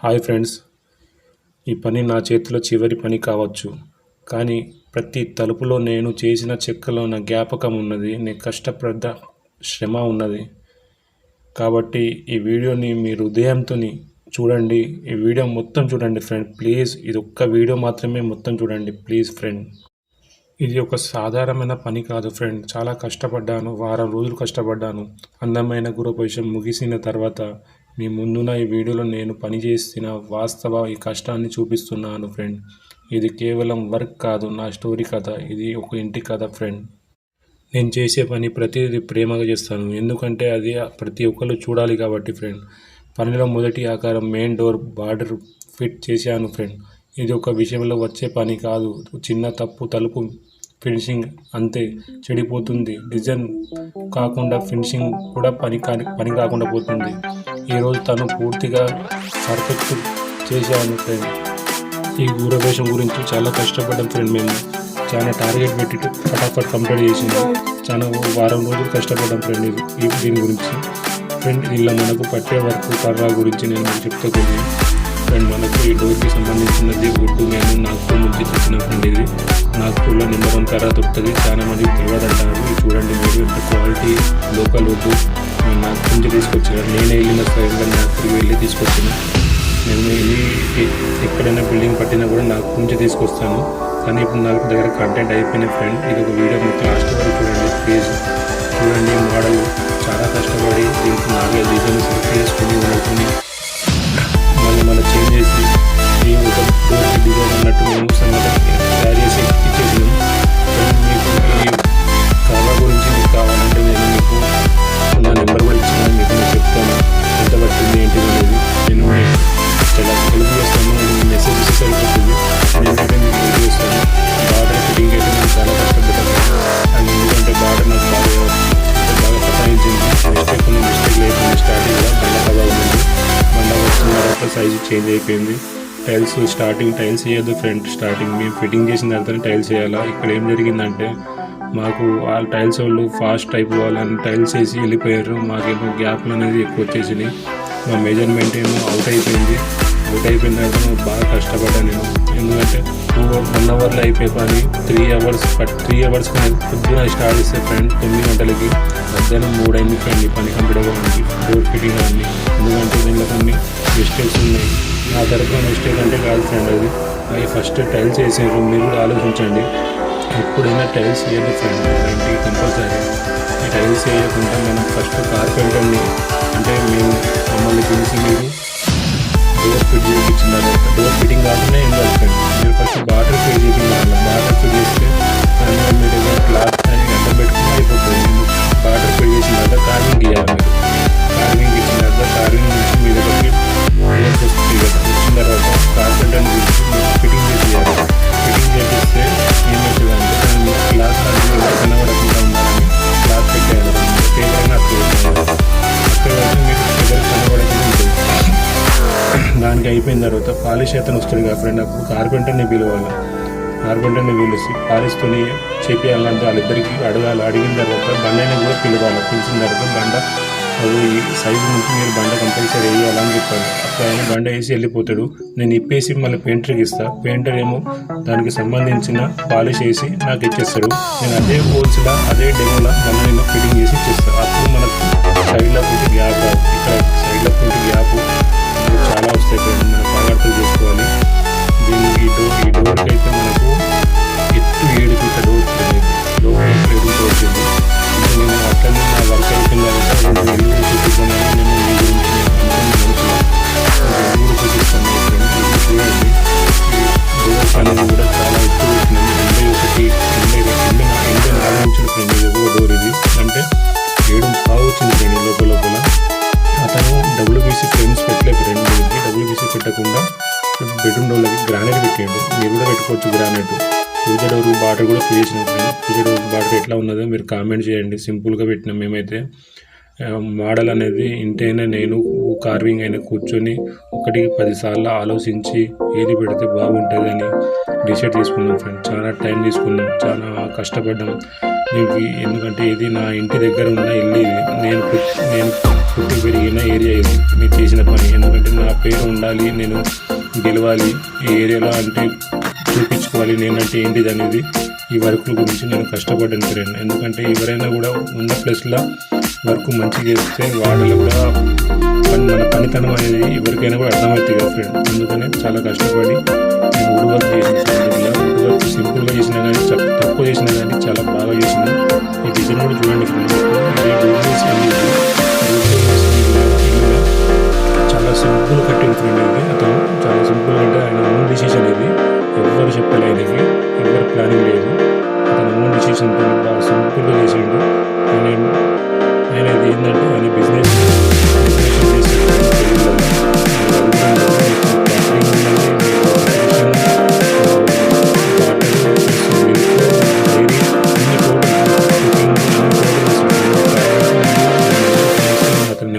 Hi friends ఈ పని నా చేతిలో చివరి పని కావచ్చు. కానీ ప్రతి తలుపులో నేను చేసిన చెక్కలో నా జ్ఞాపకం ఉన్నది నేను కష్టపడ్డ శ్రమ ఉన్నది. కాబట్టి ఈ వీడియోని మీరు హృదయంతో చూడండి ఈ వీడియో మొత్తం చూడండి ఫ్రెండ్ ప్లీజ్. ఇది ఒక్క వీడియో మాత్రమే మొత్తం చూడండి ప్లీజ్ ఫ్రెండ్. ఇది ఒక సాధారణమైన పని కాదు ఫ్రెండ్. చాలా కష్టపడ్డాను వారం రోజులు కష్టపడ్డాను. అందమైన గృహపరిషం ముగిసిన తర్వాత మీ ముందున్న ఈ వీడియోలో నేను పనిచేసిన వాస్తవ ఈ కష్టాన్ని చూపిస్తున్నాను ఫ్రెండ్ ఇది కేవలం వర్క్ కాదు నా స్టోరీ కథ. ఇది ఒక ఇంటి కథ ఫ్రెండ్ నేను చేసే పని ప్రతిదీ ప్రేమగా చేస్తాను. ఎందుకంటే అది ప్రతి ఒక్కరు చూడాలి కాబట్టి ఫ్రెండ్ పనిలో మొదటి ఆకారం మెయిన్ డోర్ బార్డర్ ఫిట్ చేశాను ఫ్రెండ్ ఇది ఒక విషయంలో వచ్చే పని కాదు. చిన్న తప్పు తలుపు ఫినిషింగ్ అంతే. చెడిపోతుంది. డిజైన్ కాకుండా ఫినిషింగ్ కూడా పని కాని పని కాకుండా పోతుంది. ఈరోజు తను పూర్తిగా పర్ఫెక్ట్ చేశాను ఫ్రెండ్. ఈ దూరవేషం గురించి చాలా కష్టపడ్డాం ఫ్రెండ్ మేము. చాలా టార్గెట్ పెట్టి ఫటాఫట్ కంప్లీట్ చేసింది. చాలా వారం రోజులు కష్టపడ్డాం ఫ్రెండ్ ఇది ఈ- దీని గురించి. ఫ్రెండ్ ఇలా మనకు పట్టే వర్క్ కర్ర గురించి నేను మీకు చెప్తా కొన్ని ఫ్రెండ్ మనకు ఈ డోర్కి సంబంధించినది గుడ్డు నేను నాగ్పూర్ నుంచి తెచ్చిన ఫ్రెండ్ ఇది. నాగ్పూర్లో నెంబర్ వన్ కర్ర దొరుకుతుంది. చాలా మంది తెలియదు అంటారు చూడండి మీరు ఎంత క్వాలిటీ లోకల్ వద్దు. నాకు నాగ్పూర్ నుంచి తీసుకొచ్చాను నేనే వెళ్ళిన స్వయంగా నాగ్పూర్కి వెళ్ళి తీసుకొచ్చాను. నేను వెళ్ళి ఎక్కడైనా బిల్డింగ్ పట్టినా కూడా నాకు నుంచి తీసుకొస్తాను. కానీ ఇప్పుడు నాకు దగ్గర కంటెంట్ అయిపోయిన ఫ్రెండ్ ఇది ఒక వీడియో మీకు లాస్ట్ వరకు చూడండి ప్లీజ్ చూడండి మోడల్ చాలా కష్టపడి దీనికి నాలుగే డిజైన్స్ చేసుకుని వండుకొని మళ్ళీ మళ్ళీ చేంజ్ చేసి ఈ ఒక డిజైన్ అన్నట్టు మేము సంగతి చేంజ్ అయిపోయింది. టైల్స్ స్టార్టింగ్ టైల్స్ వేయద్దు ఫ్రంట్ స్టార్టింగ్. మేము ఫిట్టింగ్ చేసిన తర్వాత టైల్స్ వేయాలా? ఇక్కడ ఏం జరిగిందంటే మాకు వాళ్ళ టైల్స్ వాళ్ళు ఫాస్ట్ అయిపోవాలని టైల్స్ వేసి వెళ్ళిపోయారు. మాకేమో గ్యాప్లు అనేది ఎక్కువ వచ్చేసినాయి. మా మెజర్మెంట్ ఏమో అవుట్ అయిపోయింది. అవుట్ అయిపోయిన తర్వాత బాగా కష్టపడ్డాను నేను. ఎందుకంటే టూ వన్ అవర్లో అయిపోయే పని త్రీ అవర్స్ త్రీ అవర్స్ పొద్దున స్టార్ట్ చేస్తే ఫ్రెండ్ తొమ్మిది గంటలకి మధ్యాహ్నం మూడు అయింది ఫ్రెండ్ ఈ పని కంప్లీట్ అవ్వడానికి డోర్ ఫిట్టింగ్ అన్ని. ఎందుకంటే దీనిలో కొన్ని మిస్టేక్స్ ఉన్నాయి. నా తరపున మిస్టేక్ అంటే కాదు ఫ్రెండ్ అది. అవి ఫస్ట్ టైల్స్ వేసారు మీరు కూడా ఆలోచించండి. ఎప్పుడైనా టైల్స్ వేయదు ఫ్రెండ్ ఇంటికి కంపల్సరీ ఈ టైల్స్ వేయకుండా మనం ఫస్ట్ కార్పెంటర్ని అంటే మేము మమ్మల్ని పిలిచి మీరు డోర్ ఫిట్ చేయించిన తర్వాత డోర్ ఫిట్టింగ్ కాకుండా ఏం కాదు మీరు ఫస్ట్ బాటర్ ఫిట్ చేసిన బాటర్ ఫిట్ చేస్తే అయిపోయిన తర్వాత పాలిష్ అతను వస్తాడు కాబట్టి ఫ్రెండ్ అప్పుడు కార్పెంటర్ని పిలవాలి. కార్పెంటర్ని పిలిచి పాలిస్తూనే చెప్పేయాలంటే వాళ్ళిద్దరికి అడగాలి. అడిగిన తర్వాత బండని కూడా పిలవాలి. పిలిచిన తర్వాత బండ అది ఈ సైజు నుంచి మీరు బండ కంపల్సరీ వేయాలని చెప్పాలి అప్పుడు ఆయన బండ వేసి వెళ్ళిపోతాడు. నేను ఇప్పేసి మళ్ళీ పెయింటర్కి ఇస్తా. పెయింటర్ ఏమో దానికి సంబంధించిన పాలిష్ వేసి నాకు ఇచ్చేస్తాడు నేను అదే హోల్స్లా అదే డెమోలా మళ్ళీ నేను ఫిట్టింగ్ చేసి ఇచ్చేస్తాను అప్పుడు మనకు సైడ్లో కొంచెం గ్యాప్ రాదు ఇక్కడ సైడ్లో కొంచెం గ్యాప్ మనకు చాలా వస్తాయి ఫ్రెండ్ మనం జాగ్రత్తలు అర్థం చేసుకోవాలి. దీనికి ఈ డోర్ ఈ డోర్కి అయితే మనకు ఎత్తు ఏడు ఫీట్ల డోర్ వచ్చింది డోర్ ఏడు ఫీట్ డబ్ల్యూబీసీ బెడ్రూమ్ డోర్లకి గ్రానైట్ పెట్టేయండి. మీరు కూడా పెట్టుకోవచ్చు గ్రానైట్ పూజ డోర్ బార్డర్ కూడా వేసిన పూజ డోర్ బార్డర్ ఎట్లా ఉన్నదో మీరు కామెంట్ చేయండి. సింపుల్గా పెట్టినాం మేమైతే. మోడల్ అనేది ఇంటైనా నేను కార్వింగ్ అయినా కూర్చొని ఒకటికి పదిసార్లు ఆలోచించి ఏది పెడితే బాగుంటుందని డిసైడ్ చేసుకున్నాం ఫ్రెండ్ చాలా టైం తీసుకున్నాం. చాలా కష్టపడ్డాం. నీకు ఎందుకంటే ఇది నా ఇంటి దగ్గర ఉన్న ఇల్లు నేను నేను పుట్టి పెరిగిన ఏరియా ఇది. నేను చేసిన పని. ఎందుకంటే నా పేరు ఉండాలి నేను గెలవాలి. ఈ ఏరియాలో అంటే చూపించుకోవాలి నేనంటే ఏంటిది అనేది ఈ వర్క్ గురించి నేను కష్టపడ్డాను ఫ్రెండ్ ఎందుకంటే ఎవరైనా కూడా ఉన్న ప్లేస్లో వర్క్ మంచిగా చేస్తే వాళ్ళలో కూడా పని మన పనితనం అనేది ఎవరికైనా కూడా అర్థమవుతుంది కదా ఫ్రెండ్ అందుకనే చాలా కష్టపడి నేను వర్క్ చేసిన సింపుల్గా చేసినా కానీ తక్కువ చేసినా కానీ చాలా బాగా చేసినా. ఈ డిజైన్ కూడా చూడండి ఫ్రెండ్ ఇది డూప్లెక్స్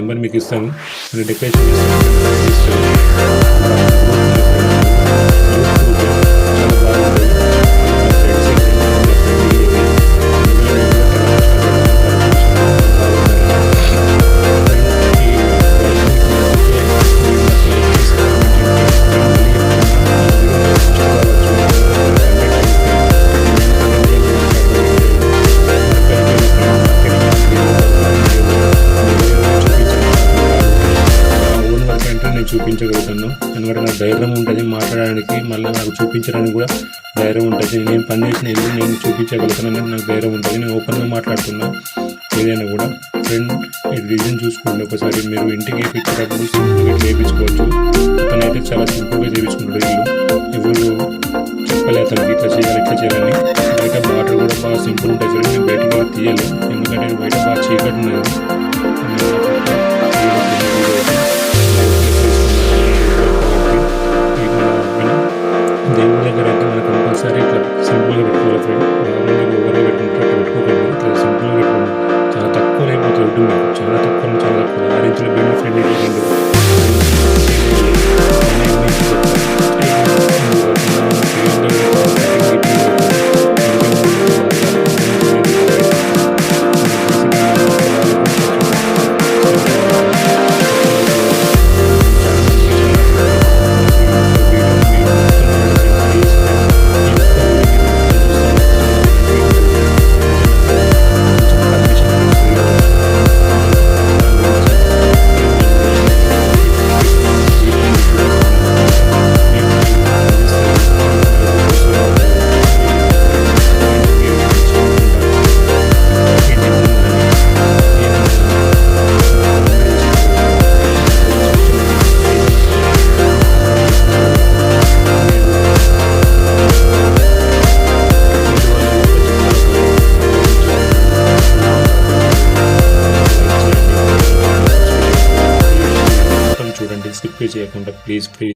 నెంబర్ మీకు ఇస్తాను. డెకరేషన్ చూపించగలుగుతున్నాను. ఎందుకంటే నాకు ధైర్యం ఉంటుంది మాట్లాడడానికి మళ్ళీ నాకు చూపించడానికి కూడా ధైర్యం ఉంటుంది. నేను పని చేసిన ఇల్లు నేను చూపించగలుగుతున్నాను నాకు ధైర్యం ఉంటుంది. నేను ఓపెన్గా మాట్లాడుతున్నా ఏదైనా కూడా. ఫ్రెండ్ ఇది రీజన్ చూసుకోండి ఒకసారి మీరు ఇంటికి వేయించేటప్పుడు సింపుల్గా వేయించుకోవచ్చు అయితే చాలా సింపుల్గా చేయించుకుంటాడు ఇల్లు ఎవరు చెప్పలే అతనికి ఇట్లా చేయాలి ఇట్లా చేయాలని. బయట వాటర్ కూడా బాగా సింపుల్ ఉంటాయి ఫ్రెండ్ నేను బయటకు తీయాలి ఎందుకంటే బయట బాగా చీకటి ఉన్నది. మొత్తం